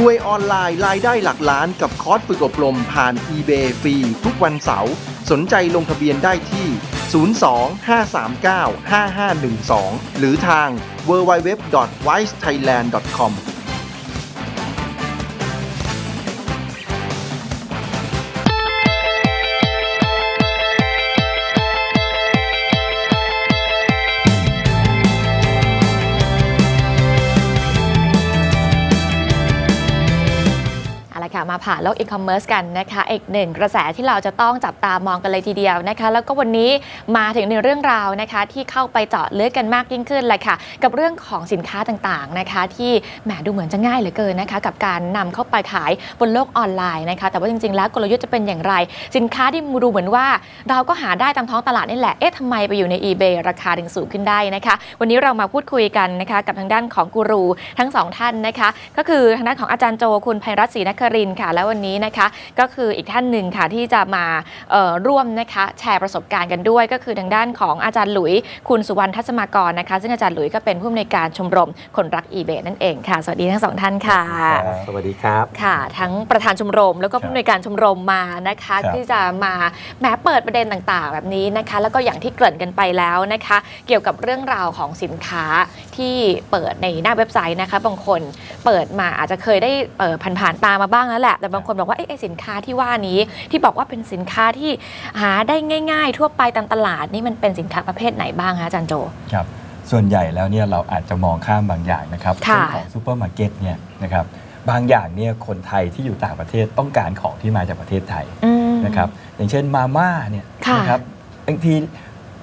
รวยออนไลน์รายได้หลักล้านกับคอร์สฝึกอบรมผ่าน eBay ฟรีทุกวันเสาร์สนใจลงทะเบียนได้ที่ 02-539-5512 หรือทาง www.wisethailand.com ผ่านโลกอีคอมเมิร์ซกันนะคะอีกหนึ่งกระแสที่เราจะต้องจับตามองกันเลยทีเดียวนะคะ แล้วก็วันนี้มาถึงในเรื่องราวนะคะที่เข้าไปเจาะลึกกันมากยิ่งขึ้นเลยค่ะ กับเรื่องของสินค้าต่างๆนะคะ ที่แหมดูเหมือนจะง่ายเหลือเกินนะคะ กับการนำเข้าไปขายบนโลกออนไลน์นะคะ แต่ว่าจริงๆ แล้วกลยุทธ์จะเป็นอย่างไร สินค้าที่ดูเหมือนว่า เราก็หาได้ตามท้องตลาดนี่แหละเอ๊ะทำไมไปอยู่ใน eBay ราคาถึงสูงขึ้นได้นะคะ วันนี้เรามาพูดคุยกันนะคะกับทางด้านของกูรูทั้งสองท่านนะคะ ก็คือทางด้านของอาจารย์โจคุณไพรัตศรีนครินทร์ค่ะและวันนี้นะคะก็คืออีกท่านหนึ่งค่ะที่จะมาเอ่อร่วมนะคะแชร์ประสบการณ์กันด้วย ก็คือทางด้านของอาจารย์หลุย คุณสุวรรณทัศมากรนะคะ ซึ่งอาจารย์หลุยก็เป็นผู้อำนวยการชมรมคนรัก eBay นั่นเองค่ะ สวัสดีทั้งสองท่านค่ะ สวัสดีครับค่ะ ทั้งประธานชมรม แล้วก็ผู้อำนวยการชมรมมานะคะครับที่จะมาแหมเปิดประเด็นต่างๆ แบบนี้นะคะ แล้วก็อย่างที่เกริ่นกันไปแล้วนะคะ เกี่ยวกับเรื่องราวของสินค้าที่เปิดในหน้าเว็บไซต์นะคะบางคนเปิดมาอาจจะเคยได้เปิดผ่านๆตามาบ้างแล้วแหละแต่บางคนบอกว่าเอ๊ะไอ้สินค้าที่ว่านี้ ที่บอกว่าเป็นสินค้าที่หาได้ง่าย ๆ ทั่วไปตามตลาดนี่มันเป็นสินค้าประเภทไหนบ้างคะอาจารย์โจครับส่วนใหญ่แล้วเนี่ยเราอาจจะมองข้ามบางอย่างนะครับค่ะเช่นของซูเปอร์มาร์เก็ตเนี่ยนะครับบางอย่างเนี่ยคนไทยที่อยู่ต่างประเทศต้องการของที่มาจากประเทศไทยอืมนะครับอย่างเช่นมาม่าเนี่ยค่ะนะครับบางที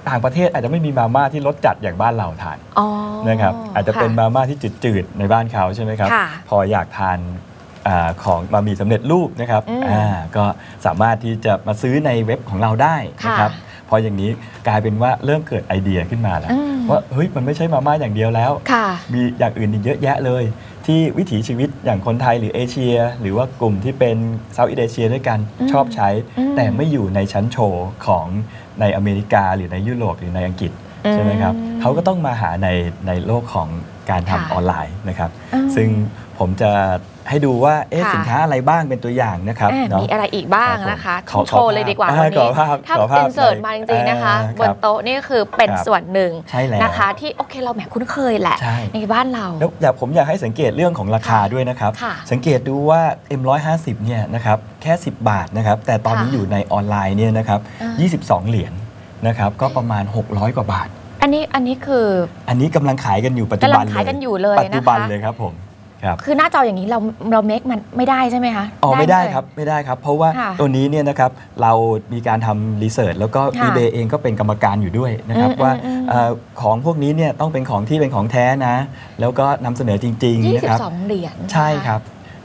ต่างประเทศอาจจะไม่มีมาม่าที่รสจัดอย่างบ้านเราทานอ๋อนะครับอาจจะเป็นค่มาม่าที่จืดๆในบ้านเขาใช่ไหมครับค่ะพออยากทาน อาของบะหมี่สำเร็จรูปนะครับอืมอ่าก็สามารถที่จะมาซื้อในเว็บของเราได้นะครับค่ะพออย่างนี้กลายเป็นว่าเริ่มเกิดไอเดียขึ้นมาแล้วอืมว่าเฮ้ยมันไม่ใช่มาม่าอย่างเดียวแล้วค่ะมีอย่างอื่นอีกเยอะแยะเลย ที่วิถีชีวิตอย่างคนไทยหรือเอเชีย หรือว่ากลุ่มที่เป็นเซาท์อีสเอเชียด้วยกันอืมชอบใช้อืมแต่ไม่อยู่ในชั้นโชว์ของในอเมริกาหรือในยุโรปหรือในอังกฤษ ใช่ไหมครับอืมเขาก็ต้องมาหาในในโลกของการทำค่ะออนไลน์นะครับอืมซึ่งผมจะให้ดูว่าเอ๊ะค่ะสินค้าอะไรบ้างเป็นตัวอย่างนะครับเอ๊ะเนาะมีอะไรอีกบ้างนะคะขอโชว์เลยดีกว่าขอวันขอนี้ภาพถ้าขอภาพอินเสิร์ตหน่อยมาจริงๆนะคะอ่าบนโต๊ะนี่คือเป็นครับส่วนหนึ่งใช่แล้วนะคะ ที่โอเคเราแหมคุ้นเคยแหละใช่ในบ้านเราแล้วอยากผมอยากให้สังเกตเรื่องของราคาด้วยนะครับค่ะสังเกตดูว่า M150 เนี่ยนะครับแค่ 10 บาทนะครับแต่ตอนนี้ค่ะอยู่ในออนไลน์เนี่ยนะครับอ่า22 เหรียญ นะครับก็ประมาณ 600 กว่าบาท อันนี้อันนี้คืออันนี้กำลังขายกันอยู่ปัจจุบันกำลังเลขายยกันอยู่เลยปัจจุบันนะคะ เลยครับผมครับ คือหน้าจออย่างนี้เราเราเมคมันไม่ได้ใช่ไหมคะ อ๋อไม่ได้หครับไม่ได้ครับ เพราะว่าค่ะตัวนี้เนี่ยนะครับเรามีการทำรีเสิร์ชแล้วก็ ค่ะ eBay เองก็เป็นกรรมการอยู่ด้วยนะครับอืมว่าอืมเอ่อของพวกนี้เนี่ยต้องเป็นของที่เป็นของแท้นะ แล้วก็นำเสนอจริง ๆ นะครับ 22 เหรียญใช่ครับ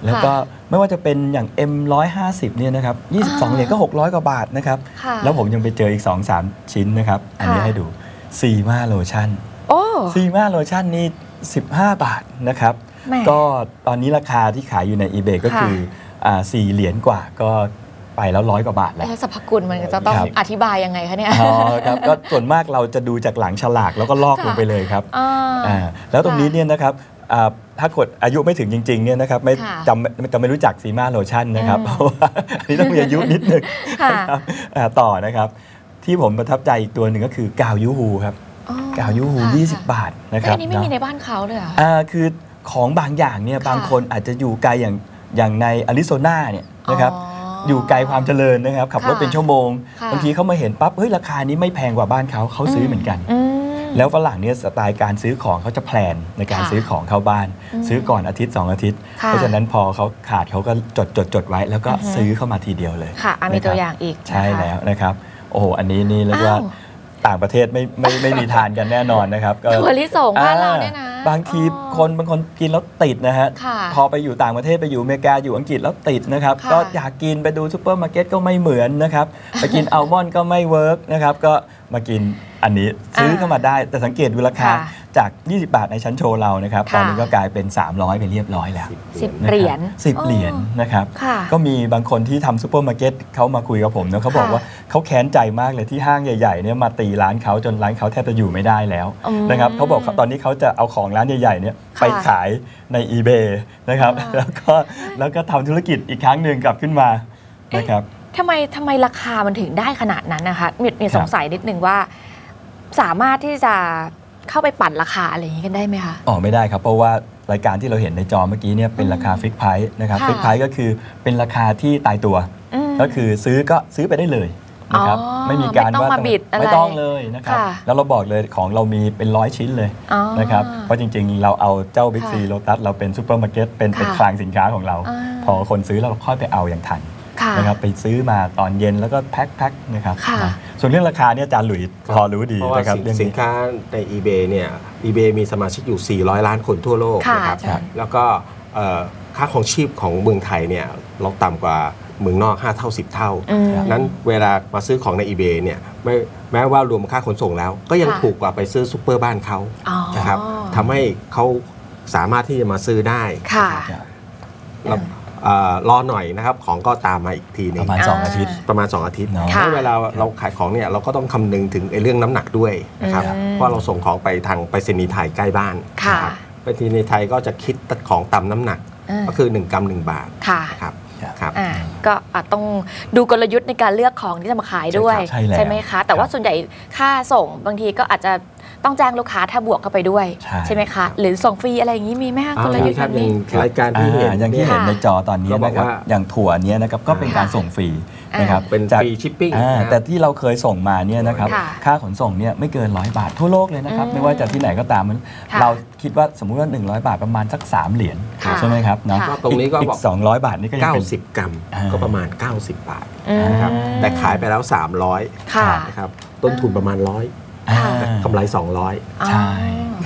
แล้วก็ไม่ว่าจะเป็นอย่าง M150 เนี่ยนะครับ22 เหรียญก็ 600 กว่าบาทนะครับค่ะแล้วผมยังไปเจออีก 2-3 ชิ้นนะครับ อันนี้ค่ะให้ดูซีมาโลชั่นโอ้ซีมาโลชั่นนี่ 15 บาทนะครับแหม่ก็ตอนนี้ราคาที่ขายอยู่ใน eBay ก็ค่ะคืออ่า4เหรียญกว่าก็ไปแล้วร้อยกว่าบาทแล้วแล้วสรรพคุณมันจะต้องครับอธิบายยังไงคะเนี่ยอ๋อครับก็ส่วนมากเราจะดูจากหลังฉลากแล้วก็ลอกลงไปเลยครับอ่าอ่าแล้วตรงนี้ค่ะเนี่ยนะครับอ่า ถ้ากดอายุไม่ถึงจริงๆเนี่ยนะครับไม่ค่ะจำจะไม่รู้จักซีมาโลชั่นนะครับอืมเพราะว่าอันนี้ต้องมีอายุนิดนึงค่ะนะครับอ่าต่อนะครับ ที่ผมประทับใจอีกตัวหนึ่งก็คือกาวยูฮูครับอ๋อกาวยูฮูค่ะ20 บาทนะครับเอ้ยอันนี้ไม่มีเนาะในบ้านเขาเลยเหรออ่าคือของบางอย่างเนี่ยค่ะบางคนอาจจะอยู่ไกลอย่างอย่างในอาริโซนาเนี่ยนะครับอ๋อออยู่ไกลความเจริญนะครับ ขับรถค่ะเป็นชั่วโมงค่ะบางทีเขามาเห็นปั๊บเฮ้ยราคานี้ไม่แพงกว่าบ้านเขาเขาซื้อเหมือนกันอืม แล้วฝรั่งเนี่ยสไตล์การซื้อของเขาจะแพลนในการค่ะซื้อของเข้าบ้านอืมซื้อก่อนอาทิตย์ 2 อาทิตย์ค่ะเพราะฉะนั้นพอเขาขาดเขาก็จดจดจดไว้ แล้วก็อือฮึซื้อเข้ามาทีเดียวเลยค่ะอะมีนะครับตัวอย่างอีกใช่นะคะแล้วนะครับโอ้โหอันนี้นี่เรียกว่าอ้าวต่างประเทศไม่ไม่ไม่มีทานกันแน่นอนนะครับก็ถั่วลิสงบ้านเราเนี่ยนะ บางทีอ๋อคนบางคนกินแล้วติดนะฮะค่ะพอไปอยู่ต่างประเทศไปอยู่อเมริกาอยู่อังกฤษแล้วติดนะครับค่ะก็อยากกินไปดูซูเปอร์มาร์เก็ตก็ไม่เหมือนนะครับ ไปกินอัลมอนด์ก็ไม่เวิร์กนะครับ ก็มากินอันนี้ซื้อเข้ามาได้แต่สังเกตดูราคาค่ะ จาก 20 บาทในชั้นโชว์เรานะครับค่ะตอนนี้ก็กลายเป็น 300 ไปเรียบร้อยแล้วสิบนะคบเหรียญสิบเหรียญนะครับค่ะก็มีบางคนที่ทำซูเปอร์มาร์เก็ตเขามาคุยกับผมนะเขาบอกค่ะว่าเขาแค้นใจมากเลยที่ห้างใหญ่ๆเนี่ยมาตีร้านเขาจนร้านเขาแทบจะอยู่ไม่ได้แล้วอืมนะครับเขาบอกเขาตอนนี้เขาจะเอาของร้านใหญ่ๆเนี่ยค่ะไปขายใน eBay นะครับอ่าแล้วก็แล้วก็ทำธุรกิจอีกครั้งหนึ่งกลับขึ้นมานะครับทำไมทำไมราคามันถึงได้ขนาดนั้นนะคะมีมีครับสงสัยนิดนึงว่าสามารถที่จะ เข้าไปปั่นราคาอะไรอย่างนี้กันได้ไหมคะ อ๋อไม่ได้ครับ เพราะว่ารายการที่เราเห็นในจอเมื่อกี้เนี่ยเป็นราคาฟิกไพรส์นะครับค่ะฟิกไพรส์ก็คือเป็นราคาที่ตายตัวอืมก็คือซื้อก็ซื้อไปได้เลยนะครับอ๋อไม่มีการไม่ต้องว่ามาบิดอะไรไม่ต้องเลยนะครับค่ะแล้วเราบอกเลยของเรามีเป็นร้อยชิ้นเลยอ๋อนะครับเพราะจริงๆ เราเอาเจ้าบิ๊กค่ะซีโ t ตัสเราเป็นซูเปอร์มาร์เก็ตเป็นเป็นค่ะคลังสินค้าของเราอ่าพอคนซื้อเราค่อยไปเอาอย่างทันค่ะ นะครับไปซื้อมาตอนเย็นแล้วก็แพ็คแพ็คนะครับค่ะนะส่วนเรื่องราคาเนี่ยอาจารย์หลุยส์พอรู้ดีเพราะว่านะครับสินเรื่องสินนี้ค้าใน eBay เนี่ย eBay มีสมาชิกอยู่ 400 ล้านคนทั่วโลกค่ะนะครับอาจารย์แล้วก็เอ่อค่าของชีพของเมืองไทยเนี่ยเราต่ำกว่าเมืองนอก 5 เท่า 10 เท่าอืมนั้นเวลามาซื้อของใน eBay เนี่ยไม่แม้ว่ารวมค่าขนส่งแล้ว ก็ยังค่ะถูกกว่าไปซื้อซูเปอร์บ้านเขาอ๋อนะครับทำให้เขาสามารถที่จะมาซื้อได้ค่ะค รับแล้วเอ่อรอหน่อยนะครับของก็ตามมาอีกทีหนึปงระมาณอ่า2อาทิตย์ ประมาณ 2 อาทิตย์เนาะค่ะ แล้วเวลาเราขายของเนี่ยเราก็ต้องคำนึงถึงไอ้เรื่องน้ำหนักด้วยนะครับอืมเพราะเราส่งของไปทางไปรษณีย์ไทยใกล้บ้านค่ะนะครับไปรษณีย์ไทยก็จะคิดของตามน้ำหนักอ่าก็คือ 1 กรัม 1 บาทค่ะนะครับครับครับ อ่าก็อาจต้องดูกลยุทธ์ในการเลือกของที่จะมาขายด้วยใช่ครับใช่แล้วไหมคะ แต่ว่าครับส่วนใหญ่ค่าส่งบางทีก็อาจจะ ต้องแจ้งลูกค้าถ้าบวกเข้าไปด้วยใช่ ไหมคะ หรือส่งฟรีอะไรอย่างนี้มีไหมคะอ่ากลยุทธ์ครัแบบบนี้อย่างรายการที่เห็น อ่าอย่างที่เห็นค่ะในจอตอนนี้เขาบอกนะครับว่าอย่างถั่วเนี้ยนะครับก็เป็นการส่งฟรีนะครับเป็นจากฟรีชิปปิ้งอ่าแต่ที่เราเคยส่งมาเนี่ยนะครับค่ะค่าขนส่งเนี่ยไม่เกินร้อยบาททั่วโลกเลยนะครับอืมไม่ว่าจะที่ไหนก็ตามมันค่ะเราคิดว่าสมมุติว่า 100 บาทประมาณสัก 3 เหรียญค่ะใช่ไหมครับเนาะค่ะก็ตรงนี้ก็อีบอกก200บาทนี่ก็ยังเป็น 90 กรัมอ่า ก็ประมาณ 90 บาทอืมนะครับแต่ขายไปแล้ว 300ค่ะ นะครับ ต้นทุนประมาณ100อ่า กำไร 200 ใช่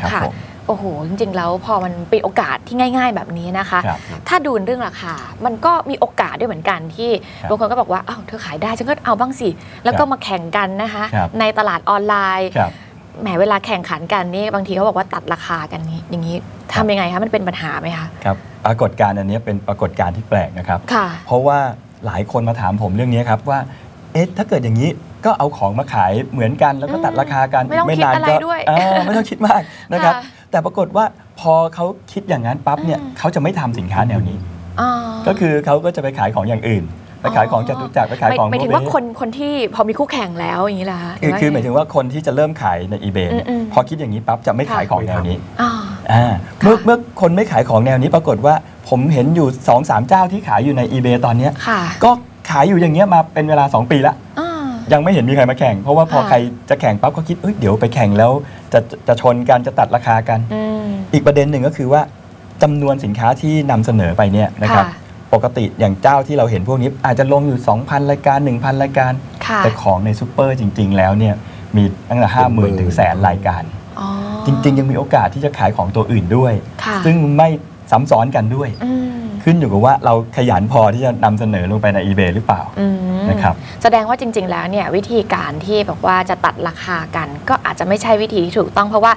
ครับค่ะผมโอ้โห จริง ๆ แล้วพอมันเป็นโอกาสที่ง่าย ๆ แบบนี้นะคะครับถ้าดูเรื่องราคา มันก็มีโอกาสด้วยเหมือนกันที่ครับบางคนก็บอกว่าอ้าวเธอขายได้ฉันก็เอาบ้างสิ แล้วก็ครับมาแข่งกันนะคะครับในตลาดออนไลน์ครับแหมเวลาแข่งขันกันนี่บางทีเขาบอกว่าตัดราคากันนี้อย่างนี้ทำยังไงคะมันเป็นปัญหาไหมคะครับปรากฏการณ์อันนี้เป็นปรากฏการณ์ที่แปลกนะครับค่ะเพราะว่าหลายคนมาถามผมเรื่องนี้ครับว่าเอ๊ะถ้าเกิดอย่างนี้ ก็เอาของมาขายเหมือนกันแล้วก็ตัดราคากันไม่ต้องกคิดนานอะไรก็ด้วยเออไม่ต้องคิดมากนะครับค่ะแต่ปรากฏว่าพอเขาคิดอย่างนั้นปั๊บเนี่ยอืมเขาจะไม่ทำสินค้าแนวนี้อ๋อก็คือเขาก็จะไปขายของอย่างอื่นไปขายของจตุจักรไปขายของหมายถึงพวกว่าคนคนที่พอมีคู่แข่งแล้วอย่างนี้ล่ะคือคือหมายถึงว่าคนที่จะเริ่มขายใน eBay เนี่ยอืมอืมพอคิดอย่างนี้ปั๊บจะไม่ขายของแนวนี้อ๋ออ่าเมื่อเมื่อคนไม่ขายของแนวนี้ปรากฏว่าผมเห็นอยู่2อสามเจ้าที่ขายอยู่ใน eBay ตอนเนี้ยค่ะก็ขายอยู่อย่างเงี้ยมาเป็นเวลา 2 ปีละอ่า ยังไม่เห็นมีใครมาแข่ง เพราะว่าพอค่ะใครจะแข่งปั๊บก็คิดเอ้ยเดี๋ยวไปแข่งแล้วจะจะจะชนกันจะตัดราคากันอืมอีกประเด็นหนึ่งก็คือว่าจำนวนสินค้าที่นำเสนอไปเนี่ยนะครับค่ะปกติอย่างเจ้าที่เราเห็นพวกนี้ อาจจะลงอยู่ 2,000 รายการ 1,000 รายการค่ะแต่ของในซูเปอร์จริง ๆ แล้วเนี่ยมีตั้งแต่ห้าหมื่นถึงแสนรายการอ๋อจริง ๆ ยังมีโอกาสที่จะขายของตัวอื่นด้วยค่ะซึ่งไม่ซ้ำซ้อนกันด้วยอืม ขึ้นอยู่กับว่าเราขยันพอที่จะนำเสนอลงไปใน eBay หรือเปล่าอืมนะครับแสดงว่าจริง ๆ แล้วเนี่ยวิธีการที่บอกว่าจะตัดราคากัน ก็อาจจะไม่ใช่วิธีที่ถูกต้องเพราะว่า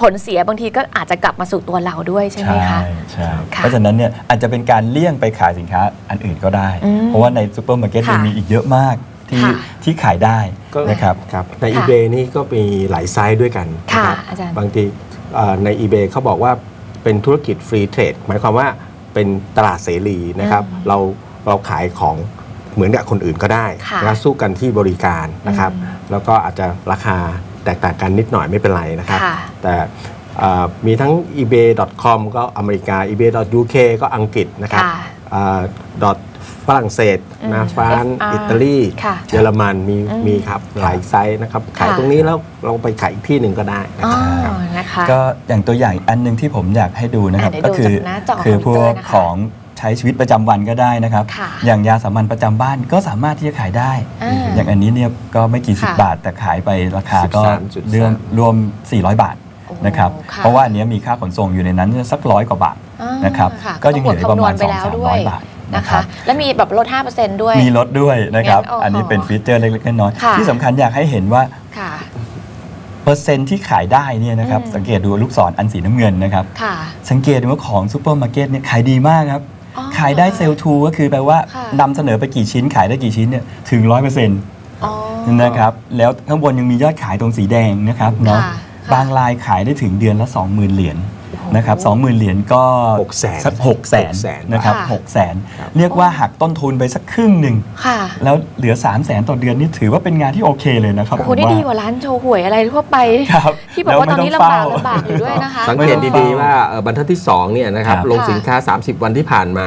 ผลเสียบางทีก็อาจจะกลับมาสู่ตัวเราด้วยใช่ไหมคะใช่ค่ะเพราะฉะนั้นเนี่ยอาจจะเป็นการเลี่ยงไปขายสินค้าอันอื่นก็ได้อืมเพราะว่าในซูเปอร์มาร์เก็ตค่ะยังมีอีกเยอะมากที่ค่ะที่ขายได้ก็นะครับครับในค่ะ eBay นี่ก็มีหลายไซส์ด้วยกันค่ะนะครับอาจารย์บางทีเอ่อใน eBay เขาบอกว่าเป็นธุรกิจฟรีเทรดหมายความว่า เป็นตลาดเสรีนะครับอืมเราเราขายของเหมือนกับคนอื่นก็ได้ค่ะแล้วสู้กันที่บริการนะครับอืมแล้วก็อาจจะราคาแตกต่างกันนิดหน่อยไม่เป็นไรนะครับค่ะแต่เอ่อมีทั้ง ebay.com ก็อเมริกา ebay.uk ก็อังกฤษนะครับค่ะเอ่อ dot ฝรั่งเศสอืมนะฟรานซ์ FR อิตาลีค่ะเยอรมันมีอืมมีครับหลายไซส์นะครับ ขายค่ะตรงนี้แล้วเราไปขายอีกที่หนึ่งก็ได้นะอ๋อครับนะคะก็อย่างตัวอย่างอีกอันหนึงที่ผมอยากให้ดูนะครับอะเดี๋ยวก็คืดูจากหน้าจอคือพวคอมพิวกเตอร์นะคะของใช้ชีวิตประจำวันก็ได้นะครับค่ะอย่างยาสามัญประจำบ้านก็สามารถที่จะขายได้อ่าอย่างอันนี้เนี่ยก็ไม่กี่สิบค่ะบาท แต่ขายไปราคาก็13.3เรื่องรวม 400 บาทโอ้นะครับค่ะเพราะว่าอันเนี้ยมีค่าขนส่งอยู่ในนั้นสักร้อยกว่าบาทอ่านะครับค่ะก็ยังเหลือประมาณคำนวณไปแล้วด้วย2-300บาท นะนะครัคะบแล้วมีแบบลด 5%ด้วย มีลดด้วยนะครับงั้นโอ้โหอันนี้เป็นฟีเจอร์เล็กๆน้อยค่ะๆที่สำคัญอยากให้เห็นว่าค่ะเปอร์เซ็นต์ที่ขายได้เนี่ยนะครับอืมสังเกตดูลูกศรอันสีน้ำเงินนะครับค่ะสังเกตดูว่าของซูเปอร์มาร์เก็ตเนี่ยขายดีมากครับอ๋อขายได้เซลล์ทูก็คือแปลว่าค่ะนำเสนอไปกี่ชิ้นขายได้กี่ชิ้นเนี่ยถึงร้อยเปอร์เซ็นต์อ๋อนะครับแล้วข้างบนยังมียอดขายตรงสีแดงนะครับเนาะค่ะบางรายขายได้ถึงเดือนละ 20,000 เหรียญโอ้โห นะครับ20,000เหรียญก็หกแสนสักหกแสนหกแสนนะครับค่ะหกแสนครับเรียกว่าหักต้นทุนไปสักครึ่งหนึ่งค่ะแล้วเหลือ3 0 0แสนต่อเดือนนี่ถือว่าเป็นงานที่โอเคเลยนะครับโอ้โหผมนี่ว่าดีกว่าร้านโชว์หวยอะไรทั่วไปครับที่บอกว่าตอนนี้ลำบากแล้วไม่ลำบากอยู่ด้วยนะคะสังเกตดีๆว่าเอ่อบรรทัดที่2เนี่ยนะครับครับลงสินค้า 30 วันที่ผ่านมา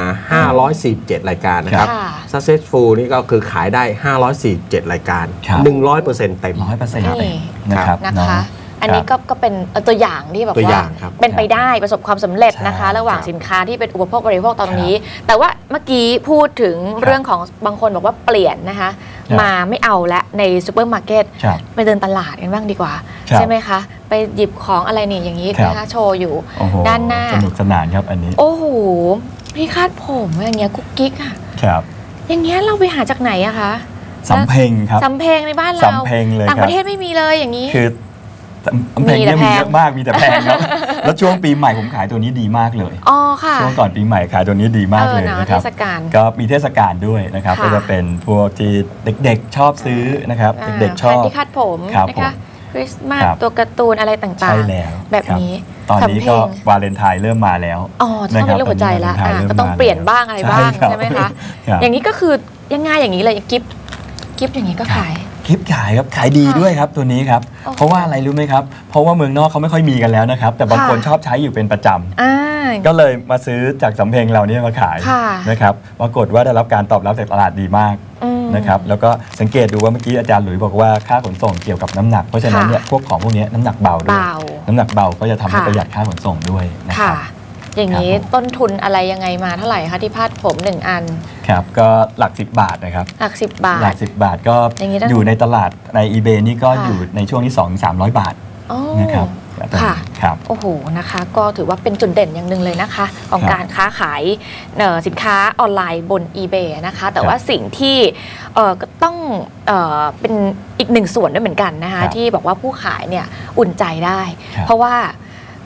547 รายการนะครับค่ะ successful นี่ก็คือขายได้ 547 รายการครับ100%เต็มร้อยเปอร์เซ็นต์นี่นะครับนะเนาะคะ อันนี้ก็ก็เป็นเอ่อตัวอย่างที่แบบตัวอว่าย่างครับเป็นไปได้ประสบความสำเร็จนะคะใช่ระหว่างครับสินค้าที่เป็นอุปโภคบริโภคตอนนี้ แต่ว่าเมื่อกี้พูดถึงเรื่องของบางคนบอกว่าเปลี่ยนนะคะครับมาไม่เอาละในซูเปอร์มาร์เก็ตครับไปเดินตลาดกันบ้างดีกว่าครับใช่ไหมคะ ไปหยิบของอะไรนี่อย่างนี้ครับนะคะโชว์อยู่โอ้โหด้านหน้าสนุกสนานครับอันนี้ โอ้โหพี่คาดผมอย่างเงี้ยกุ๊กกิ๊กอะครับ อย่างเงี้ยเราไปหาจากไหนอะคะสำเพ็งครับสำเพ็งในบ้านเราสำเพ็งเลยต่างคปรับระเทศไม่มีเลยอย่างนี้ คือสำ เพ็งเนี่ยมีแต่มีแพงเยอะมากมีแต่แพงครับ แล้วช่วงปีใหม่ผมขายตัวนี้ดีมากเลยอ๋อค่ะช่วงก่อนปีใหม่ขายตัวนี้ดีมากเลยออนะคเทรับศกาลก็มีเทศกาลด้วยนะครับค่ะก็จะเป็นพวกที่เด็กๆชอบซื้อนะครับาเด็กๆชอบที่คาดผมครับนะคะผมคริสต์มาสครับตัวการ์ตูนอะไรต่างใช่แล้วๆแบบนี้ ตอนนี้สำเพ็ก็งวาเลนไทน์เริ่มมาแล้วอ๋อจะต้องเป็นเรื่องหัวใจละนะครับอะตอนนี้ก็ต้องเริ่มมาเปลี่ยนบ้างอะไรบ้างใช่ครับใช่ไหมคะครับอย่างนี้ก็คือยังง่ายอย่างนี้เลยกิฟกิฟอย่างนี้ก็ขาย คลิปขายครับขายดีด้วยครับตัวนี้ครับโอ้โหเพราะว่าอะไรรู้ไหมครับ เพราะว่าเมืองนอกเขาไม่ค่อยมีกันแล้วนะครับ แต่บางค่ะคนชอบใช้อยู่เป็นประจำอ่าก็เลยมาซื้อจากสำเพ็งเราเนี่ยมาขายค่ะนะครับปรากฏว่าได้รับการตอบรับจากตลาดดีมากอืมนะครับแล้วก็สังเกตดูว่าเมื่อกี้อาจารย์หลุยบอกว่าค่าขนส่งเกี่ยวกับน้ำหนักเพราะฉะนั้นค่ะเนี่ยพวกของพวกเนี้ยน้ำหนักเบาด้วยเบาน้ำหนักเบาก็จะทำให้ค่ะประหยัดค่าขนส่งด้วยนะคค่ะรับ อย่างนี้ครับผมต้นทุนอะไรยังไงมาเท่าไหร่คะที่พาดผมหนึ่งอัน ครับ ก็หลัก 10 บาทนะครับ หลักสิบบาหลัทก10 บาทก็อย่างนี้ต้องอยู่ในตลาดใน eBay นี่ก็ค่ะอยู่ในช่วงที่ 2 300 บาทอ๋อนะครับค่ะครับโอ้โหนะคะ ก็ถือว่าเป็นจุดเด่นอย่างหนึ่งเลยนะคะ ของครับการค้าขายเอ่อสินค้าออนไลน์บน eBay นะคะ แต่ครับว่าสิ่งที่เอ่อก็ต้องเอ่อเป็นอีกหนึ่งส่วนด้วยเหมือนกันนะคะครับที่บอกว่าผู้ขายเนี่ยอุ่นใจได้ครับเพราะว่า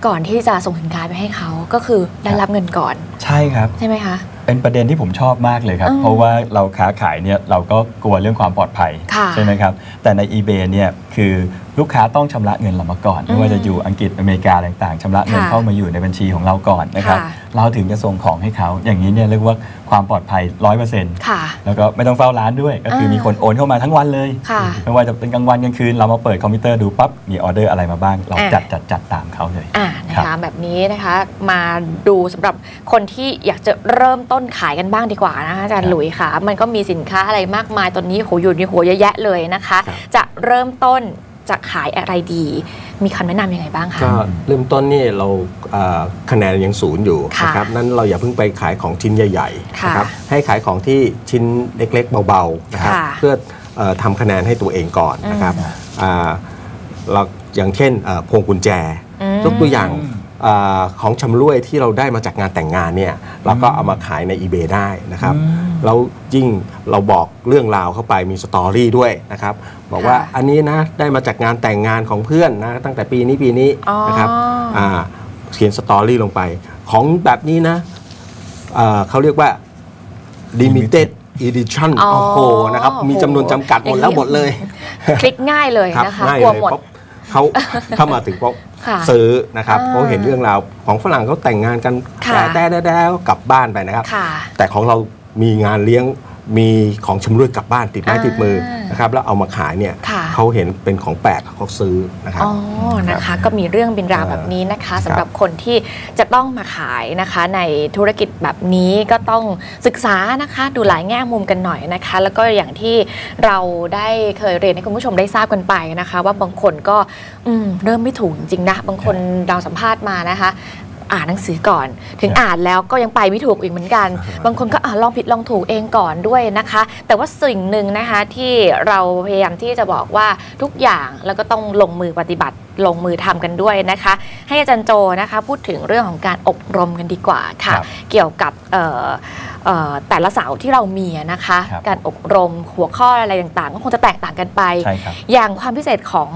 ก่อนที่จะส่งสินค้าไปให้เขาก็คือได้รับเงินก่อน ใช่ครับ ใช่ไหมคะ เป็นประเด็นที่ผมชอบมากเลยครับอืมเพราะว่าเราค้าขายเนี่ยเราก็กลัวเรื่องความปลอดภัยค่ะใช่ไหมครับ แต่ใน eBay เนี่ยคือลูกค้าต้องชำระเงินเรามาก่อนอืมไม่ว่าจะอยู่อังกฤษอเมริกาต่างๆชำระเงินค่ะเข้ามาอยู่ในบัญชีของเราก่อนนะครับค่ะเราถึงจะส่งของให้เขาอย่างนี้เนี่ยเรียกว่าความปลอดภัย100%ค่ะแล้วก็ไม่ต้องเฝ้าร้านด้วย ก็คืออ่ามีมีคนโอนเข้ามาทั้งวันเลยค่ะไม่ว่าจะเป็นกลางวันกลางคืน เรามาเปิดคอมพิวเตอร์ดูปั๊บมีออเดอร์อะไรมาบ้าง เราอ่าจัดจัดจัดตามเขาเลยอ่านะครัคะบแบบนี้นะคะมาดูสำหรับคนที่อยากจะเริ่มต้นขายกันบ้างดีกว่านะคะอาจารครัย์บหลุยค่ะมันก็มีสินค้าอะไรมากมายตอนนี้โหอยู่ในหัวเยอะแยะเลยนะคะครับจะเริ่มต้นจะขายอะไรดี มีคำแนะนำยังไงบ้างคะก็เริ่มต้นนี่เราเอ่อคะแนนยังศูนย์อยู่ค่ะนะครับนั้นเราอย่าเพิ่งไปขายของชิ้นใหญ่ๆค่ะนะครับให้ขายของที่ชิ้นเล็กๆเบาๆนะครับค่ะเพื่อเอ่อทำคะแนนให้ตัวเองก่อนนะครับอืมอ่าเราอย่างเช่นเอ่อพวงกุญแจอืมยกตัวอย่าง อาของชำร่วยที่เราได้มาจากงานแต่งงานเนี่ยเราก็เอามาขายใน eBay ได้นะครับอืมแล้วยิ่งเราบอกเรื่องราวเข้าไปมีสตอรี่ด้วยนะครับบอกว่าค่ะอันนี้นะได้มาจากงานแต่งงานของเพื่อนนะตั้งแต่ปีนี้ปีนี้อ๋อนะครับอ่าเขียนสตอรี่ลงไป ของแบบนี้นะอ่าเขาเรียกว่า limited edition อ๋อโอ้โหนะครับมีจำนวนจำกัดหมดแล้วหมดเลย คลิกง่ายเลยครับนะคะง่ายกลัวเลยหมดเพราะเขาเข้ามาถึงปุ๊บค่ะ ซื้อนะครับอ่าเขาเห็นเรื่องราวของฝรั่งเขาแต่งงานกันค่ะแต่แต่แต่แต่กลับบ้านไปนะครับค่ะแต่ของเรามีงานเลี้ยง มีของชำร่วยกลับบ้านติดไม้อ่าติดมือนะครับแล้วเอามาขายเนี่ยค่ะเขาเห็นเป็นของแปลกเขาซื้อนะครับอ๋อนะคะก็มีเรื่องบินราวแบบนี้นะคะสำหรับคนที่จะต้องมาขายนะคะในธุรกิจแบบนี้ก็ต้องศึกษานะคะดูหลายแง่มุมกันหน่อยนะคะ แล้วก็อย่างที่เราได้เคยเรียนให้คุณผู้ชมได้ทราบกันไปนะคะ ว่าบางคนก็อืมเริ่มไม่ถูกจริงๆนะบางคนเราสัมภาษณ์มานะคะ อ่านหนังสือก่อน ถึงครับอ่านแล้วก็ยังไปไม่ถูกอีกเหมือนกัน บางคนก็อ่านลองผิดลองถูกเองก่อนด้วยนะคะ แต่ว่าสิ่งหนึ่งนะคะที่เราพยายามที่จะบอกว่าทุกอย่างแล้วก็ต้องลงมือปฏิบัติลงมือทำกันด้วยนะคะ ให้อาจารย์โจนะคะพูดถึงเรื่องของการอบรมกันดีกว่าค่ะครับเกี่ยวกับเอ่อเอ่อแต่ละเสาร์ที่เรามีอะนะคะครับการอบรมหัวข้ออะไรต่างๆ ก็คงจะแตกต่างกันไปใช่ครับอย่างความพิเศษของ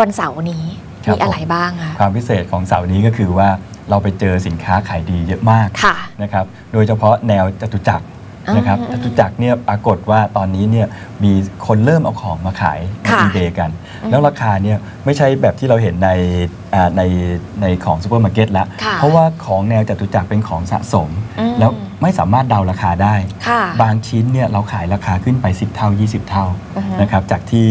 วันเสาร์นี้ครับมีอะไรผมบ้างคะความพิเศษของเสาร์นี้ก็คือว่า เราไปเจอสินค้าขายดีเยอะมากค่ะนะครับ โดยเฉพาะแนวจตุจักรนะครับอืมจตุจักรเนี่ยปรากฏว่าตอนนี้เนี่ยมีคนเริ่มเอาของมาขายในค่ะ eBay กันอืมแล้วราคาเนี่ยไม่ใช่แบบที่เราเห็นในอ่าในในของซูเปอร์มาร์เก็ตแล้วค่ะเพราะว่าของแนวจตุจักรเป็นของสะสมอืมแล้วไม่สามารถเดาราคาได้ค่ะบางชิ้นเนี่ยเราขายราคาขึ้นไป 10 เท่า 20 เท่าอือฮึนะครับจากที่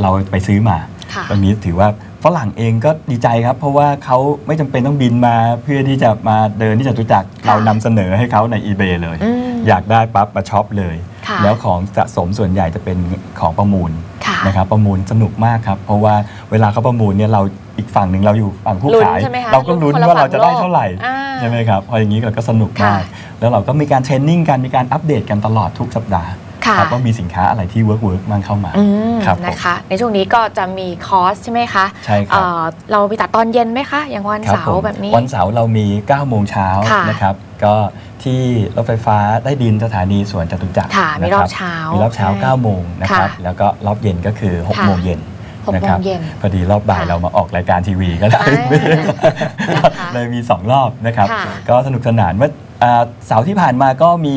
เราไปซื้อมาค่ะตรงนี้ถือว่า ฝรั่งเองก็ดีใจครับ เพราะว่าเขาไม่จำเป็นต้องบินมาเพื่อที่จะมาเดินที่จตุจักรค่ะเรานำเสนอให้เขาใน eBay เลยอืมอยากได้ปั๊บมาช็อปเลยค่ะแล้วของสะสมส่วนใหญ่จะเป็นของประมูลค่ะนะครับประมูลสนุกมากครับ เพราะว่าเวลาเขาประมูลเนี่ยเราอีกฝั่งหนึ่งเราอยู่ฝั่งผู้ลุ้นขายใช่ไหมคะเราก็ลุ้นคนละว่าเราจะได้ฝั่งโลกเท่าไหร่อ่าใช่ไหมครับพออย่างนี้เราก็สนุกมากค่ะแล้วเราก็มีการเทรนนิ่งกันมีการอัปเดตกันตลอดทุกสัปดาห์ ค่ะครับว่ามีสินค้าอะไรที่เวิร์กเวิร์กมั่งเข้ามาอืมครับผมนะคะ ในช่วงนี้ก็จะมีคอร์สใช่ไหมคะใช่ครับเอ่อเรามีตัดตอนเย็นไหมคะ อย่างวันครับเสาผร์มแบบนี้ วันเสาร์เรามี9โมงเช้าค่ะนะครับก็ที่รถไฟฟ้าใต้ดินสถานีสวนจตุจักรค่ะมีนะรคอรับเช้ามีรอบเช้าใช่9โมงนะครับค่ะแล้วก็รอบเย็นก็คือ6ค่ะโมงเย็นหกนะโมครังเย็นพอดีรอบบ่ายค่ะเรามาออกรายการทีวีก็ได้อ่านะคะเลยมี 2 รอบนะครับค่ะก็สนุกสนานเมื่ออ่าเสาร์ที่ผ่านมาก็มี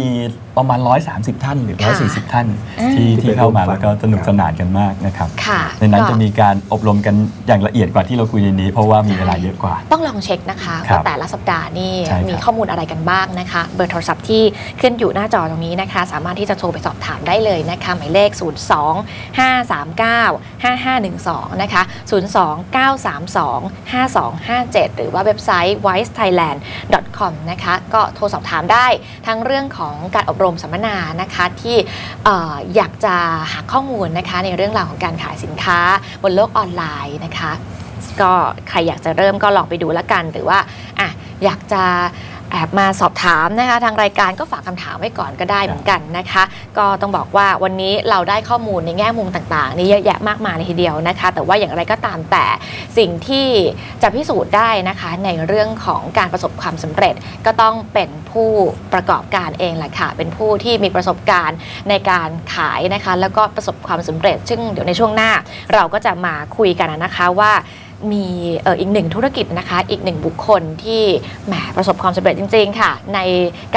ประมาณ 130 ท่านหรือค่ะ140 ท่านอืมที่ที่ที่ไปเข้ามาร่วมฟังแล้วก็สนุกสนานกันมากนะครับค่ะในนั้นก็จะมีการอบรมกันอย่างละเอียดกว่าที่เราคุยในนี้ เพราะว่ามีเวลาเยอะกว่า ต้องลองเช็คนะคะครับว่าแต่ละสัปดาห์นี่ใช่ครับมีข้อมูลอะไรกันบ้างนะคะ เบอร์โทรศัพท์ที่ขึ้นอยู่หน้าจอตรงนี้นะคะ สามารถที่จะโทรไปสอบถามได้เลยนะคะหมายเลข 02 539 5512 นะคะ 02 932 5257 หรือว่าเว็บไซต์ wisethailand.com นะคะก็โทรสอบถามได้ทั้งเรื่องของการอบรมมสัมมนานะคะที่อออยากจะหาข้อมูลนะคะในเรื่องราวของการขายสินค้าบนโลกออนไลน์นะคะ ก็ใครอยากจะเริ่มก็ลองไปดูแล้วกัน หรือว่าอะอยากจะ แอบมาสอบถามนะคะทางรายการก็ฝากคำถามไว้ก่อนก็ได้เหมือนกันนะคะ ก็ต้องบอกว่าวันนี้เราได้ข้อมูลในแง่มุมต่างๆนี่เยอะแยะมากมายเลยทีเดียวนะคะ แต่ว่าอย่างไรก็ตามแต่สิ่งที่จะพิสูจน์ได้นะคะในเรื่องของการประสบความสำเร็จก็ต้องเป็นผู้ประกอบการเองแหละค่ะเป็นผู้ที่มีประสบการณ์ในการขายนะคะ แล้วก็ประสบความสำเร็จ ซึ่งเดี๋ยวในช่วงหน้าเราก็จะมาคุยกันนะคะว่า มีเอออีกหนึ่งธุรกิจนะคะ อีกหนึ่งบุคคลที่แหมประสบความสำเร็จจริง ๆ ค่ะ ใน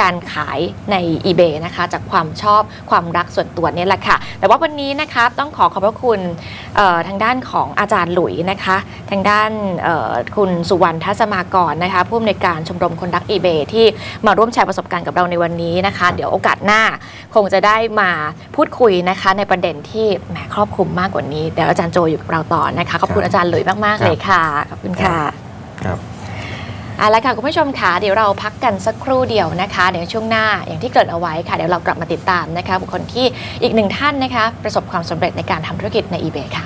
การขายใน eBay นะคะ จากความชอบความรักส่วนตัวเนี่ยแหละค่ะ แต่ว่าวันนี้นะคะต้องขอขอบพระคุณเอ่อทางด้านของอาจารย์หลุยนะคะ ทางด้านเอ่อคุณสุวรรณทัศมากรนะคะผู้อำนวยการชมรมคนรัก eBay ที่มาร่วมแชร์ประสบการณ์กับเราในวันนี้นะคะ เดี๋ยวโอกาสหน้าคงจะได้มาพูดคุยนะคะ ในประเด็นที่แหมครอบคลุมมากกว่านี้เดี๋ยวอาจารย์โจอยู่กับเราต่อนะคะขอบคุณครับอาจารย์หลุยมากๆเลยค่ะขอบคุณค่ะครับเอาละค่ะคุณผู้ชมค่ะเดี๋ยวเราพักกันสักครู่เดียวนะคะ เดี๋ยวช่วงหน้าอย่างที่เกริ่นเอาไว้ค่ะเดี๋ยวเรากลับมาติดตามนะคะบุคคลที่อีกหนึ่งท่านนะคะ ประสบความสำเร็จในการทำธุรกิจใน eBay ค่ะ